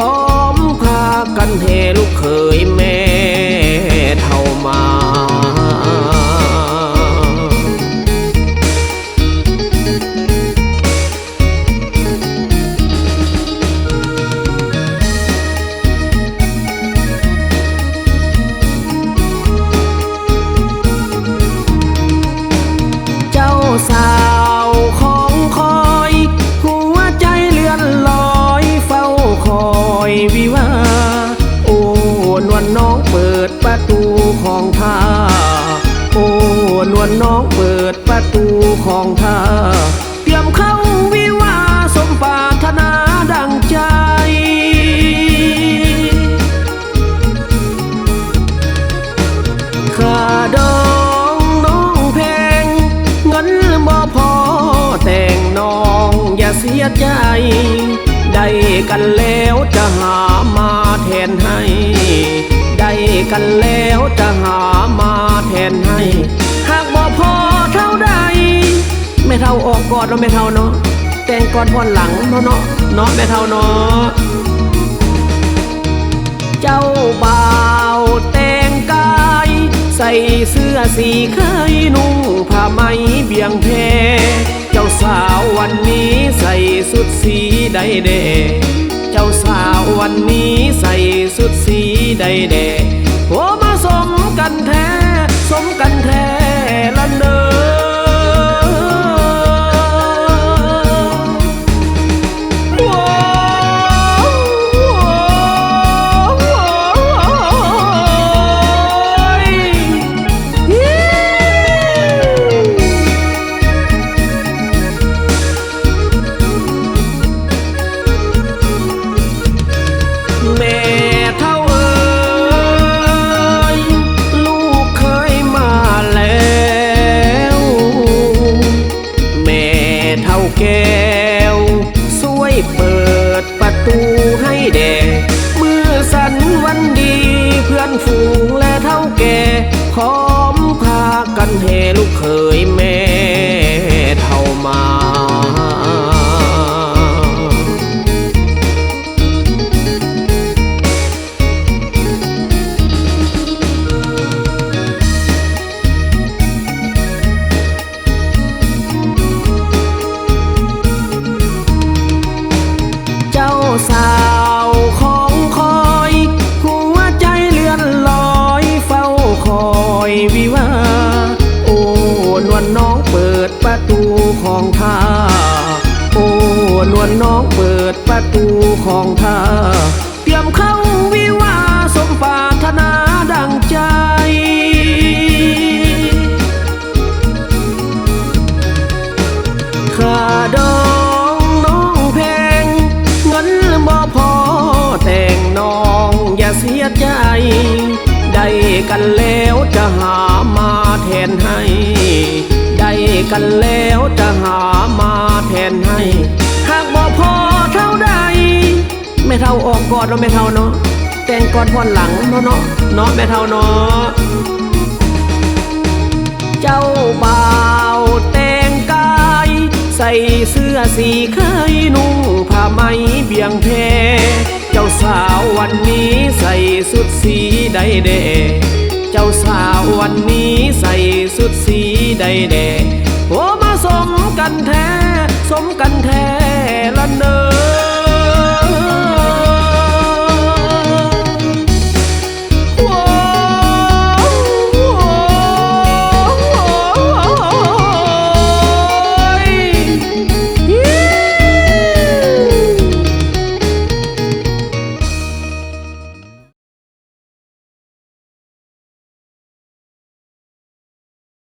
พ ของท่าเตรียมเข้าวิวาสมปรารถนาดังใจค่าดองน้องแพง เงินบ่พอแต่งน้องอย่าเสียใจ ได้กันแล้วจะหามาแทนให้ ได้กันแล้วจะหามาแทนให้ ท่าออกกอนเนาะไม่เท่าเนาะแต่งกอนพอนหลังเนาะเนาะเนาะไม่เท่าเนาะเจ้าบ่าวแต่งกายใส่เสื้อสีเคยนุ่งผ้าไหมเบี่ยงแพเจ้าสาววันนี้ใส่สุดสีใดแดเจ้าสาววันนี้ใส่สุดสีใดแดโอ้มาสมกันแท้สมกันแท้าแก้วช่วยเปิดประตูให้แดดมือสันวันดีเพื่อนฝูงและเท่าแก่พร้อมพากันเฮลูกเค วา โอ้นวลน้องเปิดประตูของท่า โอ้นวลน้องเปิดประตูของท่า เตรียมเข้าวิวาสมปรารถนาดังใจค่าดองน้องแพงเงินบ่พอแต่งน้องอย่าเสียใจ ได้กันแล้วจะหา นให้ ได้กันแล้วจะหามาแทนให้ หากบ่พอเท่าใด ไม่เท่าออกกอนเนาไม่เท่าเนาะแต่งกอนพอนหลังเนาะเนาะเนาะไม่เท่าเนาะเจ้าบ่าวแต่งกาย ใส่เสื้อสีเคยนุ่งผ้าไหมเบี่ยงแพเจ้าสาววันนี้ใส่สุดสีใดแด เจ้าสาววันนี้ใส่สุดสีใดแดโอ้มาสมกันแท้ สมกันแท้